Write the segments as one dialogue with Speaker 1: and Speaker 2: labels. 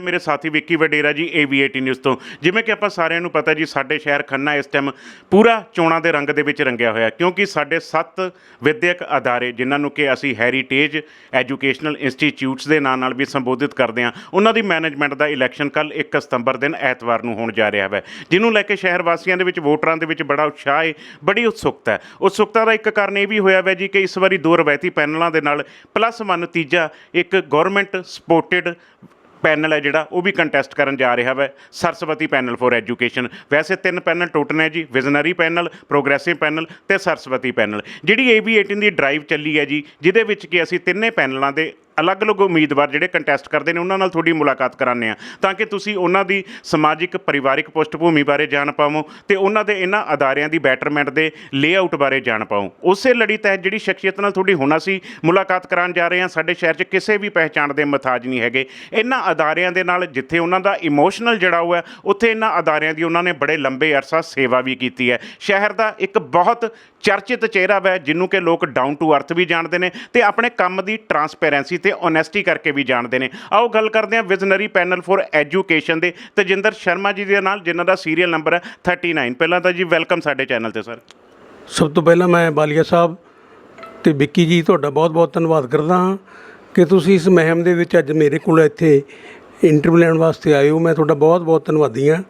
Speaker 1: ਮੇਰੇ ਸਾਥੀ ਵਿੱਕੀ ਵਡੇਰਾ ਜੀ AV18 ਨਿਊਜ਼ ਤੋਂ। ਜਿਵੇਂ ਕਿ ਆਪਾਂ ਸਾਰਿਆਂ ਨੂੰ ਪਤਾ ਜੀ, ਸਾਡੇ ਸ਼ਹਿਰ ਖੰਨਾ ਇਸ ਟਾਈਮ ਪੂਰਾ ਚੋਣਾਂ ਦੇ ਰੰਗ ਦੇ ਵਿੱਚ ਰੰਗਿਆ ਹੋਇਆ। ਕਿਉਂਕਿ ਸਾਡੇ ਸੱਤ ਵਿਦਿਅਕ ਅਦਾਰੇ, ਜਿਨ੍ਹਾਂ ਨੂੰ ਕਿ ਅਸੀਂ ਹੈਰੀਟੇਜ ਐਜੂਕੇਸ਼ਨਲ ਇੰਸਟੀਚਿਊਟਸ ਦੇ ਨਾਂ ਨਾਲ ਵੀ ਸੰਬੋਧਿਤ ਕਰਦੇ ਹਾਂ, ਉਹਨਾਂ ਦੀ ਮੈਨੇਜਮੈਂਟ ਦਾ ਇਲੈਕਸ਼ਨ ਕੱਲ 1 ਸਤੰਬਰ ਦਿਨ ਐਤਵਾਰ ਨੂੰ ਹੋਣ ਜਾ ਰਿਹਾ ਹੈ ਜਿਹਨੂੰ ਲੈ ਕੇ ਸ਼ਹਿਰ ਵਾਸੀਆਂ ਦੇ ਵਿੱਚ, ਵੋਟਰਾਂ ਦੇ ਵਿੱਚ ਬੜਾ ਉਤਸ਼ਾਹ ਹੈ ਬੜੀ ਉਤਸੁਕਤਾ ਹੈ। ਉਤਸੁਕਤਾ ਦਾ ਇੱਕ ਕਾਰਨ ਇਹ ਵੀ ਹੋਇਆ ਹੈ ਜੀ ਕਿ ਇਸ ਵਾਰੀ ਦੋ ਰਵਾਇਤੀ ਪੈਨਲਾਂ ਦੇ ਨਾਲ ਪਲੱਸ 1 ਤੀਜਾ ਇੱਕ ਗਵਰਨਮੈਂਟ ਸਪੋਰਟਡ ਪੈਨਲ ਹੈ ਜਿਹੜਾ, ਉਹ ਵੀ ਕੰਟੈਸਟ ਕਰਨ ਜਾ ਰਿਹਾ ਹੈ ਸਰਸਵਤੀ ਪੈਨਲ ਫॉर ਐਜੂਕੇਸ਼ਨ ਵੈਸੇ ਤਿੰਨ ਪੈਨਲ ਟੋਟਲ ਨੇ ਜੀ ਵਿਜ਼ਨਰੀ ਪੈਨਲ ਪ੍ਰੋਗਰੈਸਿਵ ਪੈਨਲ ਤੇ ਸਰਸਵਤੀ ਪੈਨਲ। ਜਿਹੜੀ AB18 ਦੀ ਡਰਾਈਵ ਚੱਲੀ ਹੈ ਜੀ, ਜਿਹਦੇ ਵਿੱਚ ਕਿ ਅਸੀਂ ਤਿੰਨੇ ਪੈਨਲਾਂ ਦੇ ਅਲੱਗ-ਅਲੱਗ ਉਮੀਦਵਾਰ ਜਿਹੜੇ ਕੰਟੈਸਟ ਕਰਦੇ ਨੇ, ਉਹਨਾਂ ਨਾਲ ਤੁਹਾਡੀ ਮੁਲਾਕਾਤ ਕਰਾਉਂਦੇ ਆ ਤਾਂ ਕਿ ਤੁਸੀਂ ਉਹਨਾਂ ਦੀ ਸਮਾਜਿਕ, ਪਰਿਵਾਰਿਕ ਪੁਸ਼ਟਭੂਮੀ ਬਾਰੇ ਜਾਣ ਪਾਵੋ ਤੇ ਉਹਨਾਂ ਦੇ ਇਹਨਾਂ ਅਦਾਰਿਆਂ ਦੀ ਬੈਟਰਮੈਂਟ ਦੇ ਲੇਆਊਟ ਬਾਰੇ ਜਾਣ ਪਾਓ। ਉਸੇ ਲੜੀ ਤਹਿਤ ਜਿਹੜੀ ਸ਼ਖਸੀਅਤ ਨਾਲ ਤੁਹਾਡੀ ਹੁਣ ਅਸੀਂ ਮੁਲਾਕਾਤ ਕਰਾਉਣ ਜਾ ਰਹੇ ਹਾਂ, ਸਾਡੇ ਸ਼ਹਿਰ 'ਚ ਕਿਸੇ ਵੀ ਪਹਿਚਾਣ ਦੇ ਮਥਾਜ ਨਹੀਂ ਹੈਗੇ। ਇਹਨਾਂ ਅਦਾਰਿਆਂ ਦੇ ਨਾਲ ਜਿੱਥੇ ਉਹਨਾਂ ਦਾ ਇਮੋਸ਼ਨਲ ਜੜਾ ਹੋਇਆ, ਉੱਥੇ ਇਹਨਾਂ ਅਦਾਰਿਆਂ ਦੀ ਉਹਨਾਂ ਨੇ ਬੜੇ ਲੰਬੇ ਅਰਸਾ ਸੇਵਾ ਵੀ ਕੀਤੀ ਹੈ। ਸ਼ਹਿਰ ਦਾ ਇੱਕ ਬਹੁਤ ਚਰਚਿਤ ਚਿਹਰਾ ਹੈ ਜਿਹਨੂੰ ਕਿ ਲੋਕ ਡਾਊਨ ਟੂ ਅਰਥ ਵੀ ਜਾਣਦੇ ਨੇ ਤੇ ਆਪਣੇ ਕੰਮ ਦੀ ਟਰਾਂਸਪੇਰੈਂਸੀ ਤੇ ਓਨੈਸਟੀ ਕਰਕੇ ਵੀ ਜਾਣਦੇ ਨੇ। ਆਓ ਗੱਲ ਕਰਦੇ ਹਾਂ ਵਿਜ਼ਨਰੀ ਪੈਨਲ ਫॉर ਐਜੂਕੇਸ਼ਨ ਦੇ ਤਜਿੰਦਰ ਸ਼ਰਮਾ ਜੀ ਦੇ ਨਾਲ, ਜਿਨ੍ਹਾਂ ਦਾ ਸੀਰੀਅਲ ਨੰਬਰ ਹੈ 39 ਪਹਿਲਾਂ ਤਾਂ ਜੀ ਵੈਲਕਮ ਸਾਡੇ ਚੈਨਲ ਤੇ ਸਰ
Speaker 2: ਸਭ ਤੋਂ ਪਹਿਲਾਂ ਮੈਂ ਬਾਲੀਆ ਸਾਹਿਬ ਤੇ ਵਿੱਕੀ ਜੀ, ਤੁਹਾਡਾ ਬਹੁਤ-ਬਹੁਤ ਧੰਨਵਾਦ ਕਰਦਾ ਹਾਂ ਕਿ ਤੁਸੀਂ ਇਸ ਮਹਿਮ ਦੇ ਵਿੱਚ ਅੱਜ ਮੇਰੇ ਕੋਲ ਇੱਥੇ ਇੰਟਰਵਿਊ ਲੈਣ ਵਾਸਤੇ ਆਏ ਹੋ। ਮੈਂ ਤੁਹਾਡਾ ਬਹੁਤ-ਬਹੁਤ ਧੰਨਵਾਦੀ ਹਾਂ।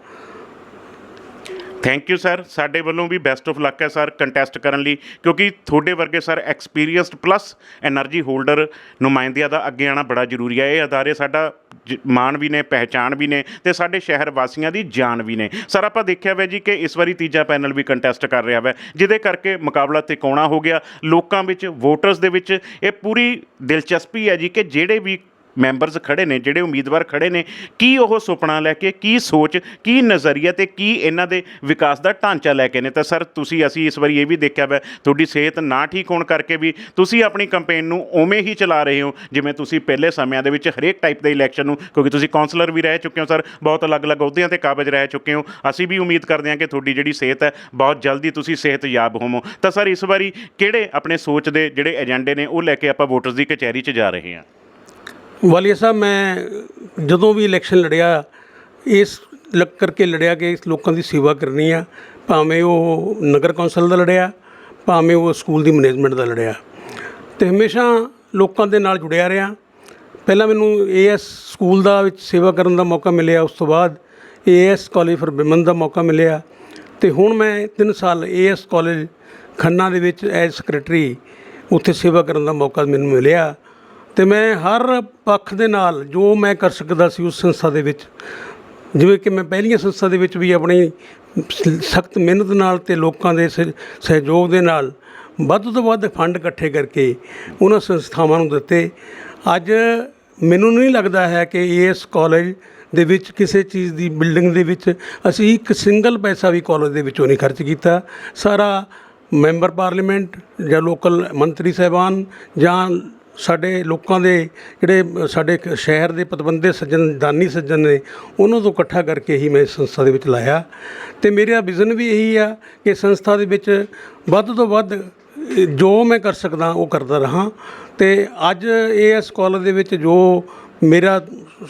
Speaker 1: ਥੈਂਕ ਯੂ ਸਰ ਸਾਡੇ ਵੱਲੋਂ ਵੀ ਬੈਸਟ ਆਫ ਲੱਕ ਹੈ ਸਰ ਕੰਟੈਸਟ ਕਰਨ ਲਈ, ਕਿਉਂਕਿ ਤੁਹਾਡੇ ਵਰਗੇ sir experienced plus energy holder ਨੁਮਾਇੰਦਿਆਂ ਦਾ ਅੱਗੇ ਆਣਾ ਬੜਾ ਜ਼ਰੂਰੀ ਹੈ। ਇਹ ਅਦਾਰੇ ਸਾਡਾ ਜ- ਮਾਣ ਵੀ ਨੇ, ਪਹਿਚਾਣ ਵੀ ਨੇ ਤੇ ਸਾਡੇ ਸ਼ਹਿਰ ਵਾਸੀਆਂ ਦੀ ਜਾਨ ਵੀ ਨੇ। ਸਰ ਆਪਾਂ ਦੇਖਿਆ ਹੋਇਆ ਜੀ ਕਿ ਇਸ ਵਾਰੀ ਤੀਜਾ ਪੈਨਲ ਵੀ ਕੰਟੈਸਟ ਕਰ ਰਿਹਾ ਹੈ ਜਿਹਦੇ ਕਰਕੇ ਮੁਕਾਬਲਾ ਤਿਕੋਣਾ ਹੋ ਗਿਆ। ਲੋਕਾਂ ਵਿੱਚ ਵੋਟਰਸ ਦੇ ਵਿੱਚ ਇਹ ਪੂਰੀ ਦਿਲਚਸਪੀ ਹੈ ਜੀ ਕਿ ਜਿਹੜੇ ਵੀ ਮੈਂਬਰਸ ਖੜੇ ਨੇ, ਜਿਹੜੇ ਉਮੀਦਵਾਰ ਖੜੇ ਨੇ, ਕੀ ਉਹ ਸੁਪਨਾ ਲੈ ਕੇ, ਕੀ ਸੋਚ, ਕੀ ਨਜ਼ਰੀਆ ਤੇ ਕੀ ਇਹਨਾਂ ਦੇ ਵਿਕਾਸ ਦਾ ਢਾਂਚਾ ਲੈ ਕੇ ਨੇ? ਤਾਂ ਸਰ, ਤੁਸੀਂ, ਅਸੀਂ ਇਸ ਵਾਰੀ ਇਹ ਵੀ ਦੇਖਿਆ ਵੈ, ਤੁਹਾਡੀ ਸਿਹਤ ਨਾ ਠੀਕ ਹੋਣ ਕਰਕੇ ਵੀ ਤੁਸੀਂ ਆਪਣੀ ਕੰਪੇਨ ਨੂੰ ਉਵੇਂ ਹੀ ਚਲਾ ਰਹੇ ਹੋ, ਜਿਵੇਂ ਤੁਸੀਂ ਪਹਿਲੇ ਸਮਿਆਂ ਦੇ ਵਿੱਚ ਹਰੇਕ ਟਾਈਪ ਦੇ ਇਲੈਕਸ਼ਨ ਨੂੰ, ਕਿਉਂਕਿ ਤੁਸੀਂ ਕਾਉਂਸਲਰ ਵੀ ਰਹਿ ਚੁੱਕੇ ਹੋ ਸਰ, ਬਹੁਤ ਅਲੱਗ-ਅਲੱਗ ਅਹੁਦਿਆਂ ਤੇ ਕਾਬਜ ਰਹਿ ਚੁੱਕੇ ਹੋ। ਅਸੀਂ ਵੀ ਉਮੀਦ ਕਰਦੇ ਹਾਂ ਕਿ ਤੁਹਾਡੀ ਜਿਹੜੀ ਸਿਹਤ ਹੈ, ਬਹੁਤ ਜਲਦੀ ਤੁਸੀਂ ਸਿਹਤਯਾਬ ਹੋਵੋ। ਤਾਂ ਸਰ, ਇਸ ਵਾਰੀ ਕਿਹੜੇ ਆਪਣੇ ਸੋਚ ਦੇ ਜਿਹੜੇ ਏਜੰਡੇ ਨੇ, ਉਹ ਲੈ ਕੇ ਆਪਾਂ ਵੋਟਰਸ ਦੀ ਕਚਹਿਰੀ 'ਚ ਜਾ ਰਹੇ ਹਾਂ?
Speaker 2: ਵਾਲੀਆ ਸਾਹਿਬ, ਮੈਂ ਜਦੋਂ ਵੀ ਇਲੈਕਸ਼ਨ ਲੜਿਆ, ਇਸ ਲੱਗ ਕਰਕੇ ਲੜਿਆ ਕਿ ਇਸ ਲੋਕਾਂ ਦੀ ਸੇਵਾ ਕਰਨੀ ਆ। ਭਾਵੇਂ ਉਹ ਨਗਰ ਕੌਂਸਲ ਦਾ ਲੜਿਆ, ਭਾਵੇਂ ਉਹ ਸਕੂਲ ਦੀ ਮੈਨੇਜਮੈਂਟ ਦਾ ਲੜਿਆ। ਤੇ ਹਮੇਸ਼ਾ ਲੋਕਾਂ ਦੇ ਨਾਲ ਜੁੜਿਆ ਰਿਹਾ। ਪਹਿਲਾਂ ਮੈਨੂੰ ਏਐਸ ਸਕੂਲ ਦਾ ਵਿੱਚ ਸੇਵਾ ਕਰਨ ਦਾ ਮੌਕਾ ਮਿਲਿਆ, ਉਸ ਤੋਂ ਬਾਅਦ ਏਐਸ ਕਾਲਜ ਫਰ ਵਿਮਨ ਦਾ ਮੌਕਾ ਮਿਲਿਆ। ਤੇ ਹੁਣ ਮੈਂ 3 ਸਾਲ ਏਐਸ ਕਾਲਜ ਖੰਨਾ ਦੇ ਵਿੱਚ ਐਜ਼ ਸੈਕਟਰੀ ਉੱਥੇ ਸੇਵਾ ਕਰਨ ਦਾ ਮੌਕਾ ਮੈਨੂੰ ਮਿਲਿਆ। ਅਤੇ ਮੈਂ ਹਰ ਪੱਖ ਦੇ ਨਾਲ ਜੋ ਮੈਂ ਕਰ ਸਕਦਾ ਸੀ ਉਸ ਸੰਸਥਾ ਦੇ ਵਿੱਚ, ਜਿਵੇਂ ਕਿ ਮੈਂ ਪਹਿਲੀਆਂ ਸੰਸਥਾ ਦੇ ਵਿੱਚ ਵੀ ਆਪਣੀ ਸਖਤ ਮਿਹਨਤ ਨਾਲ ਤੇ ਲੋਕਾਂ ਦੇ ਸਹਿ- ਸਹਿਯੋਗ ਦੇ ਨਾਲ ਵੱਧ ਤੋਂ ਵੱਧ ਫੰਡ ਇਕੱਠੇ ਕਰਕੇ ਉਹਨਾਂ ਸੰਸਥਾਵਾਂ ਨੂੰ ਦਿੱਤੇ। ਅੱਜ ਮੈਨੂੰ ਨਹੀਂ ਲੱਗਦਾ ਹੈ ਕਿ ਇਸ ਕਾਲਜ ਦੇ ਵਿੱਚ ਕਿਸੇ ਚੀਜ਼ ਦੀ ਬਿਲਡਿੰਗ ਦੇ ਵਿੱਚ ਅਸੀਂ ਇੱਕ ਸਿੰਗਲ ਪੈਸਾ ਵੀ ਕਾਲਜ ਦੇ ਵਿੱਚੋਂ ਨਹੀਂ ਖਰਚ ਕੀਤਾ। ਸਾਰਾ ਮੈਂਬਰ ਪਾਰਲੀਮੈਂਟ ਜਾਂ ਲੋਕਲ ਮੰਤਰੀ ਸਾਹਿਬਾਨ ਜਾਂ ਸਾਡੇ ਲੋਕਾਂ ਦੇ ਜਿਹੜੇ ਸਾਡੇ ਕ- ਸ਼ਹਿਰ ਦੇ ਪਤਵੰਦੇ ਸੱਜਣ, ਦਾਨੀ ਸੱਜਣ ਨੇ, ਉਹਨਾਂ ਤੋਂ ਇਕੱਠਾ ਕਰਕੇ ਹੀ ਮੈਂ ਇਸ ਸੰਸਥਾ ਦੇ ਵਿੱਚ ਲਾਇਆ। ਤੇ ਮੇਰਾ ਵਿਜ਼ਨ ਵੀ ਇਹੀ ਆ ਕਿ ਸੰਸਥਾ ਦੇ ਵਿੱਚ ਵੱਧ ਤੋਂ ਵੱਧ ਜੋ ਮੈਂ ਕਰ ਸਕਦਾ, ਉਹ ਕਰਦਾ ਰਹਾਂ। ਅਤੇ ਅੱਜ ਏਐਸ ਕਾਲਜ ਦੇ ਵਿੱਚ ਜੋ ਮੇਰਾ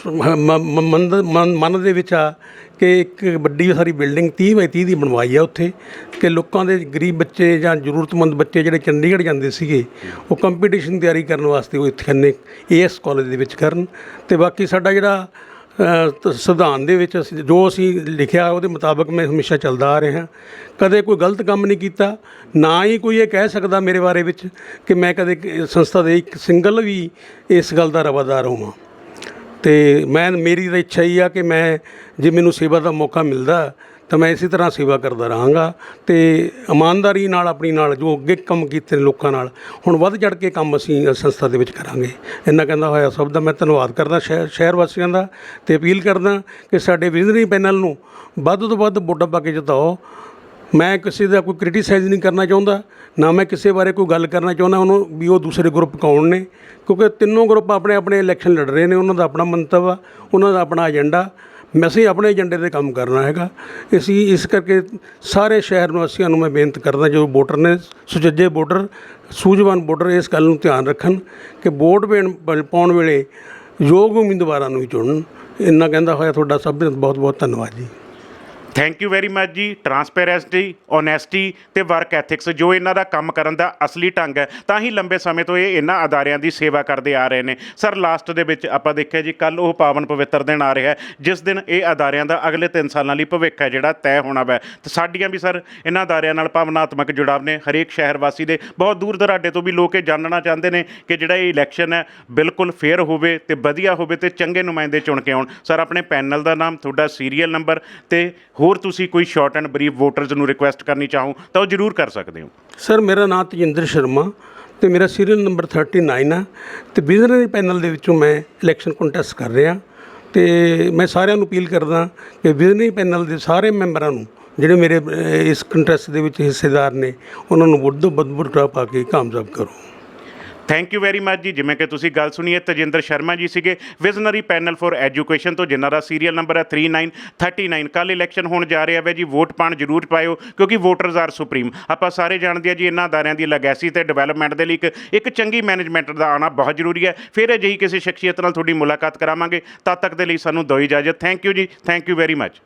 Speaker 2: ਮਨ ਦੇ- ਵਿੱਚ ਆ ਕਿ ਇੱਕ ਵੱਡੀ ਸਾਰੀ ਬਿਲਡਿੰਗ 30 ਬਾਈ 30 ਦੀ ਬਣਵਾਈ ਆ ਉੱਥੇ, ਕਿ ਲੋਕਾਂ ਦੇ ਗਰੀਬ ਬੱਚੇ ਜਾਂ ਜ਼ਰੂਰਤਮੰਦ ਬੱਚੇ ਜਿਹੜੇ ਚੰਡੀਗੜ੍ਹ ਜਾਂਦੇ ਸੀਗੇ, ਉਹ ਕੰਪੀਟੀਸ਼ਨ ਦੀ ਤਿਆਰੀ ਕਰਨ ਵਾਸਤੇ ਉਹ ਇੱਥੇ ਖੰਨੇ ਏਐਸ ਕਾਲਜ ਦੇ ਵਿੱਚ ਕਰਨ। ਤੇ ਬਾਕੀ ਸਾਡਾ ਜਿਹੜਾ ਸੰਵਿਧਾਨ ਦੇ ਵਿੱਚ ਅਸੀਂ ਜੋ ਅਸੀਂ ਲਿਖਿਆ ਉਹਦੇ ਮੁਤਾਬਕ ਮੈਂ ਹਮੇਸ਼ਾ ਚੱਲਦਾ ਆ ਰਿਹਾ। ਕਦੇ ਕੋਈ ਗਲਤ ਕੰਮ ਨਹੀਂ ਕੀਤਾ, ਨਾ ਹੀ ਕੋਈ ਇਹ ਕਹਿ ਸਕਦਾ ਮੇਰੇ ਬਾਰੇ ਵਿੱਚ ਕਿ ਮੈਂ ਕਦੇ ਸੰਸਥਾ ਦੇ ਇੱਕ ਸਿੰਗਲ ਵੀ ਇਸ ਗੱਲ ਦਾ ਰਵਾਦਾਰ ਹੋਵਾਂ। ਤੇ ਮੈਂ ਮੇਰੀ ਤਾਂ ਇੱਛਾ ਹੀ ਆ ਕਿ ਮੈਂ ਜੇ ਮੈਨੂੰ ਸੇਵਾ ਦਾ ਮੌਕਾ ਮਿਲਦਾ ਤਾਂ ਮੈਂ ਇਸੇ ਤਰ੍ਹਾਂ ਸੇਵਾ ਕਰਦਾ ਰਹਾਂਗਾ ਤੇ ਇਮਾਨਦਾਰੀ ਨਾਲ ਆਪਣੀ ਨਾਲ ਜੋ ਅੱਗੇ ਕੰਮ ਕੀਤੇ ਨੇ ਲੋਕਾਂ ਨਾਲ, ਹੁਣ ਵੱਧ ਚੜ ਕੇ ਕੰਮ ਅਸੀਂ ਇਸ ਸੰਸਥਾ ਦੇ ਵਿੱਚ ਕਰਾਂਗੇ। ਇੰਨਾ ਕਹਿੰਦਾ ਹੋਇਆ ਸਭ ਦਾ ਮੈਂ ਧੰਨਵਾਦ ਕਰਦਾ ਸ਼ਹਿਰ ਸ਼ਹਿਰ ਵਾਸੀਆਂ ਦਾ ਤੇ ਅਪੀਲ ਕਰਦਾ ਕਿ ਸਾਡੇ ਵਿਜ਼ਨਰੀ ਪੈਨਲ ਨੂੰ ਵੱਧ ਤੋਂ ਵੱਧ ਵੋਟਾਂ ਪਾ ਕੇ ਜਿਤਾਓ। ਮੈਂ ਕਿਸੇ ਦਾ ਕੋਈ ਕ੍ਰਿਟਿਸਾਈਜ਼ ਨਹੀਂ ਕਰਨਾ ਚਾਹੁੰਦਾ, ਨਾ ਮੈਂ ਕਿਸੇ ਬਾਰੇ ਕੋਈ ਗੱਲ ਕਰਨਾ ਚਾਹੁੰਦਾ, ਉਹਨੂੰ ਵੀ ਉਹ ਦੂਸਰੇ ਗਰੁੱਪ ਕੌਣ ਨੇ, ਕਿਉਂਕਿ ਤਿੰਨੋਂ ਗਰੁੱਪ ਆਪਣੇ ਆਪਣੇ ਇਲੈਕਸ਼ਨ ਲੜ ਰਹੇ ਨੇ, ਉਹਨਾਂ ਦਾ ਆਪਣਾ ਮੰਤਵ ਆ, ਉਹਨਾਂ ਦਾ ਆਪਣਾ ਏਜੰਡਾ ਅਸੀਂ ਆਪਣੇ ਏਜੰਡੇ ਤੇ ਕੰਮ ਕਰਨਾ ਹੈਗਾ। ਅਸੀਂ ਇਸ ਕਰਕੇ ਸਾਰੇ ਸ਼ਹਿਰ ਨਿਵਾਸੀਆਂ ਨੂੰ ਮੈਂ ਬੇਨਤੀ ਕਰਦਾ ਜੋ ਵੋਟਰ ਨੇ, ਸੁਚੱਜੇ ਵੋਟਰ, ਸੂਝਵਾਨ ਵੋਟਰ ਇਸ ਗੱਲ ਨੂੰ ਧਿਆਨ ਰੱਖਣ ਕਿ ਵੋਟ ਪੈਣ ਪਾਉਣ ਵੇਲੇ ਯੋਗ ਉਮੀਦਵਾਰਾਂ ਨੂੰ ਹੀ ਚੁਣਨ। ਇੰਨਾ ਕਹਿੰਦਾ ਹੋਇਆ ਤੁਹਾਡਾ ਸਭ ਦਾ ਬਹੁਤ ਬਹੁਤ ਧੰਨਵਾਦ ਜੀ।
Speaker 1: ਥੈਂਕ ਯੂ ਵੈਰੀ ਮੱਚ ਜੀ ਟਰਾਂਸਪੇਰੈਂਸੀ ਓਨੈਸਟੀ ਤੇ ਵਰਕ ਐਥਿਕਸ ਜੋ ਇਹਨਾਂ ਦਾ ਕੰਮ ਕਰਨ ਦਾ ਅਸਲੀ ਢੰਗ ਹੈ, ਤਾਂ ਹੀ ਲੰਬੇ ਸਮੇਂ ਤੋਂ ਇਹ ਇਹਨਾਂ ਅਦਾਰਿਆਂ ਦੀ ਸੇਵਾ ਕਰਦੇ ਆ ਰਹੇ ਨੇ। ਸਰ ਲਾਸਟ ਦੇ ਵਿੱਚ ਆਪਾਂ ਦੇਖਿਆ ਜੀ ਕੱਲ ਉਹ ਪਾਵਨ ਪਵਿੱਤਰ ਦਿਨ ਆ ਰਿਹਾ ਹੈ, ਜਿਸ ਦਿਨ ਇਹ ਅਦਾਰਿਆਂ ਦਾ ਅਗਲੇ 3 ਸਾਲਾਂ ਲਈ ਭਵਿੱਖ ਹੈ, ਜਿਹੜਾ ਤੈਅ ਹੋਣਾ ਵੈ। ਤੇ ਸਾਡੀਆਂ ਵੀ ਸਰ, ਇਹਨਾਂ ਅਦਾਰਿਆਂ ਨਾਲ ਭਾਵਨਾਤਮਕ ਜੁੜਾਵ ਨੇ, ਹਰੇਕ ਸ਼ਹਿਰ ਵਾਸੀ ਦੇ, ਬਹੁਤ ਦੂਰ ਦਰਾਡੇ ਤੋਂ ਵੀ ਲੋਕ ਇਹ ਜਾਣਨਾ ਚਾਹੁੰਦੇ ਨੇ ਕਿ ਜਿਹੜਾ ਇਹ ਇਲੈਕਸ਼ਨ ਹੈ, ਬਿਲਕੁਲ ਫੇਅਰ ਹੋਵੇ ਤੇ ਵਧੀਆ ਹੋਵੇ ਤੇ ਚੰਗੇ ਨੁਮਾਇੰਦੇ ਚੁਣ ਕੇ ਆਉਣ। ਸਰ ਆਪਣੇ ਪੈਨਲ ਦਾ ਨਾਮ, ਤੁਹਾਡਾ ਸੀਰੀਅਲ ਨੰਬਰ ਤੇ ਹੋਰ ਤੁਸੀਂ ਕੋਈ ਸ਼ਾਰਟ ਐਂਡ ਬਰੀਫ ਵੋਟਰਸ ਨੂੰ ਰਿਕੁਐਸਟ ਕਰਨੀ ਚਾਹੋ, ਤਾਂ ਉਹ ਜ਼ਰੂਰ ਕਰ ਸਕਦੇ ਹੋ।
Speaker 2: ਸਰ ਮੇਰਾ ਨਾਮ ਤਜਿੰਦਰ ਸ਼ਰਮਾ ਤੇ ਮੇਰਾ ਸੀਰੀਅਲ ਨੰਬਰ 39 ਆ ਤੇ ਵਿਜ਼ਨਰੀ ਪੈਨਲ ਦੇ ਵਿੱਚੋਂ ਮੈਂ ਇਲੈਕਸ਼ਨ ਕੰਟੈਸਟ ਕਰ ਰਿਹਾ ਤੇ ਮੈਂ ਸਾਰਿਆਂ ਨੂੰ ਅਪੀਲ ਕਰਦਾ ਕਿ ਵਿਜ਼ਨਰੀ ਪੈਨਲ ਦੇ ਸਾਰੇ ਮੈਂਬਰਾਂ ਨੂੰ, ਜਿਹੜੇ ਮੇਰੇ ਇਸ ਕੰਟੈਸਟ ਦੇ ਵਿੱਚ ਹਿੱਸੇਦਾਰ ਨੇ, ਉਹਨਾਂ ਨੂੰ ਵੱਧ ਤੋਂ ਵੱਧ ਵੋਟਾਂ ਪਾ ਕੇ ਕਾਮਯਾਬ ਕਰੋ।
Speaker 1: ਥੈਂਕ ਯੂ ਵੈਰੀ ਮੱਚ ਜੀ। ਜਿਵੇਂ ਕਿ ਤੁਸੀਂ ਗੱਲ ਸੁਣੀ ਹੈ, ਤਜਿੰਦਰ ਸ਼ਰਮਾ ਜੀ ਸੀਗੇ। ਵਿਜ਼ਨਰੀ ਪੈਨਲ ਫॉर ਐਜੂਕੇਸ਼ਨ ਤੋਂ ਜਿਨ੍ਹਾਂ ਦਾ ਸੀਰੀਅਲ ਨੰਬਰ ਹੈ 3939 ਕੱਲ ਇਲੈਕਸ਼ਨ ਹੋਣ ਜਾ ਰਿਹਾ ਹੈ ਜੀ। ਵੋਟ ਪਾਣ ਜ਼ਰੂਰ ਪਾਇਓ, ਕਿਉਂਕਿ ਵੋਟਰਸ ਆਰ ਸੁਪਰੀਮ ਆਪਾਂ ਸਾਰੇ ਜਾਣਦੇ ਆ ਜੀ, ਇਹਨਾਂ ਅਦਾਰਿਆਂ ਦੀ ਲੈਗੈਸੀ ਤੇ ਡਿਵੈਲਪਮੈਂਟ ਦੇ ਲਈ ਇੱਕ ਇੱਕ ਚੰਗੀ ਮੈਨੇਜਮੈਂਟ ਦਾ ਆਣਾ ਬਹੁਤ ਜ਼ਰੂਰੀ ਹੈ। ਫਿਰ ਅਜਿਹੀ ਕਿਸੇ ਸ਼ਖਸੀਅਤ ਨਾਲ ਤੁਹਾਡੀ ਮੁਲਾਕਾਤ ਕਰਾਵਾਂਗੇ। ਤਦ ਤੱਕ ਦੇ ਲਈ ਸਾਨੂੰ ਦਿਓ ਇਜਾਜ਼ਤ। Thank you ji. Thank you very much